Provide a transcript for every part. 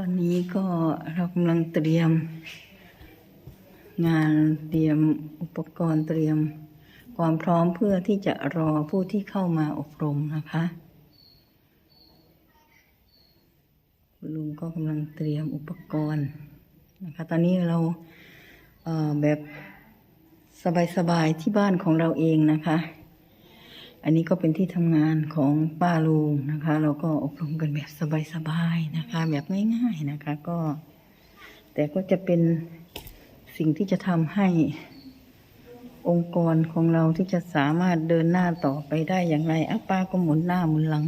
ตอนนี้ก็เรากำลังเตรียม งานเตรียมอุปกรณ์เตรียม ความพร้อมเพื่อที่จะรอผู้ที่เข้ามาอบรมนะคะคุณลุงก็กำลังเตรียมอุปกรณ์นะคะตอนนี้เราเแบบสบายๆที่บ้านของเราเองนะคะ อันนี้ก็เป็นที่ทำงานของป้าลุงนะคะ เราก็อบรมกันแบบสบายๆนะคะ แบบง่ายๆนะคะก็ แต่ก็จะเป็นสิ่งที่จะทำให้องค์กรของเราที่จะสามารถเดินหน้าต่อไปได้อย่างไรอะป้าก็หมุนหน้าหมุนหลัง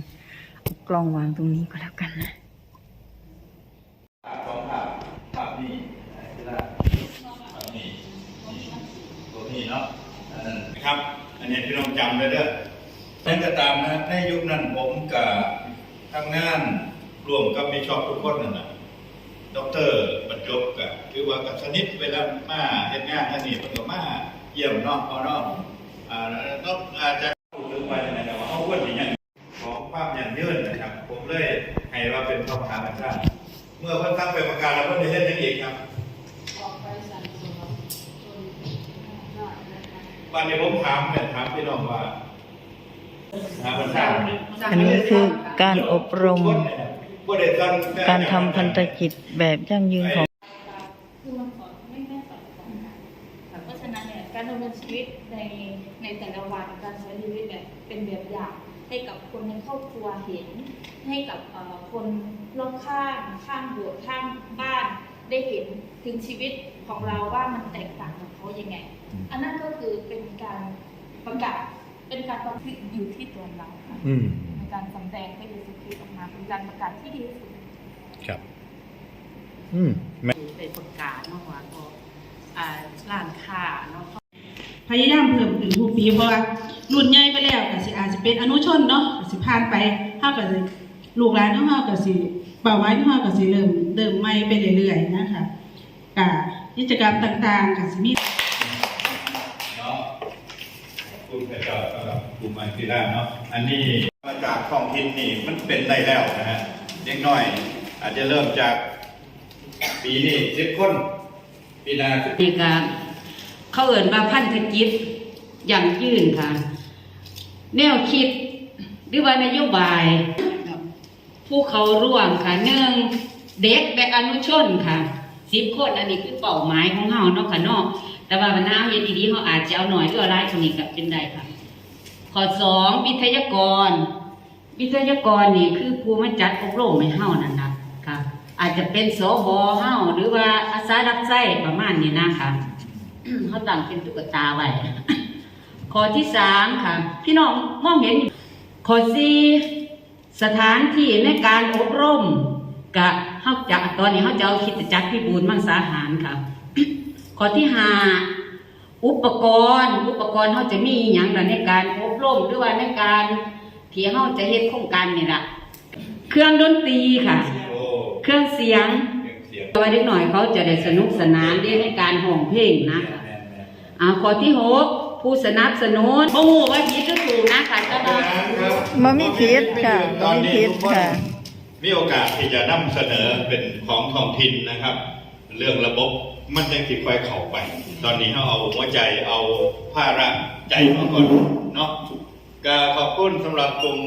กล้องวางตรงนี้ก็แล้วกันนะภาพสองภาพภาพนี้คือภาพภาพนี้ตัวนี้นะอันนั้นนะครับ อันนี้พี่น้องจำไว้เด้อ แต่ก็ตามนะในยุคนั้นผมกับทำงานร่วมกับมีชอบทุกคนนั่นน่ะดอกเตอรบรรจบกับคือว่ากับสนิทเวลามาเฮ็ดงานอันนี้เพิ่นก็มาเยี่ยมเนาะพอเนาะอ่าต้องอาจจะพูดถึงไปในแต่ว่าเอาควรสิอย่างของความอย่างยืนนะครับ ผมเลยให้ว่าเป็นพระมหาบัญชาเมื่อเพิ่นตั้งไปประกาศแล้วเพิ่นได้เฮ็ดจังอีกครับออกไปสั่งสอนจนได้นะคะวันนี้ผมถามเนี่ยถามพี่น้องว่า อันนี้คือการอบรม การทำพันธกิจแบบยั่งยืนของคือมันสอนไม่ไม่สอนของกันเพราะฉะนั้นเนี่ยการดำเนินชีวิตในในแต่ละวันการใช้ชีวิตเนี่ยเป็นแบบอย่างให้กับคนในครอบครัวเห็น ให้กับคนรอบข้างข้างรั้วข้างบ้านได้เห็นถึงชีวิตของเราว่ามันแตกต่างกับเขายังไง อันนั้นก็คือเป็นการประกาศ เป็นการประพฤติอยู่ที่ตัวเราค่ะอืมในการสำแดงพระเยซูคริสต์ออกมาเป็นการประกาศที่ดีที่สุดครับ อืมไปประกาศเนาะว่าก็อ่าร้านค้าเนาะพยายามเพิ่มขึ้นทุกปีเพราะว่ารุ่นใหญ่ไปแล้วก็สิอาจจะเป็นอนุชนเนาะก็สิผ่านไปเฮาก็สิลูกหลานของเฮาก็สิเป้าหมายของเฮาก็สิเริ่มเริ่มใหม่ไปเรื่อยๆนะคะก็กิจกรรมต่างๆก็สิมี เนาะขอบคุณ พระเจ้าสำหรับกลุ่มอันกีฬาเนาะอันนี้มาจากท้องถิ่นนี่มันเป็นได้แล้วนะฮะเด็กน้อย อาจจะเริ่มจากปีนี้สิบคนปีหน้าสิบนี่ก็เขาเอ่นว่าพันธกิจอย่างยืนค่ะ แนวคิดหรือว่านโยบายผู้เขาร่วมค่ะหนึ่งเด็กและอนุชนค่ะ สิบคนอันนี้คือเป้าหมายของเฮาเนาะค่ะเนาะแต่ว่าวันหน้าเฮ็ดดีๆเฮาอาจจะเอาหน่อยหรืออาหลายคนนี้ก็เป็นได้ค่ะ ข้อสองวิทยากร วิทยากรนี่คือผู้มาจัดอบรมให้เฮานั่นนะค่ะ อาจจะเป็นสบเฮาหรือว่าอาสารับใช้ประมาณนี้นะคะเขาตั้งเป็นตุ๊กตาไว้ข้อที่สามค่ะ พี่น้องมองเห็นข้อสี่สถานที่ในการอบรม กะเฮาจะตอนนี้เขาจะเอาคริดจักรพิบูลมังสาหารค่ะ ข้อที่ห้าอุปกรณ์ อุปกรณ์เขาจะมีอหย่างล่ะในการอบรมหรือว่าในการที่เขาจะเฮ็ดโครงการนี่ล่ะเครื่องดนตรีค่ะโอ้เครื่องเสียงเสียงตัวเด็กหน่อยเขาจะได้สนุกสนานได้ในการห้องเพลงนะคะแม่นๆอ่าข้อที่หกผู้สนับสนุนโอ้โหว่าผิดหรือถูกนะคะก็ได้บ่มีผิดค่ะตอนนี้บ่มีผิดทุกคนค่ะ มีโอกาสที่จะนำเสนอเป็นของท้องถิ่นนะครับ เรื่องระบบมันยังติดไฟเข้าไป ตอนนี้เราเอาหัวใจเอาภาระใจมาก่อนเนาะก็ขอบคุณสำหรับกลุ่ม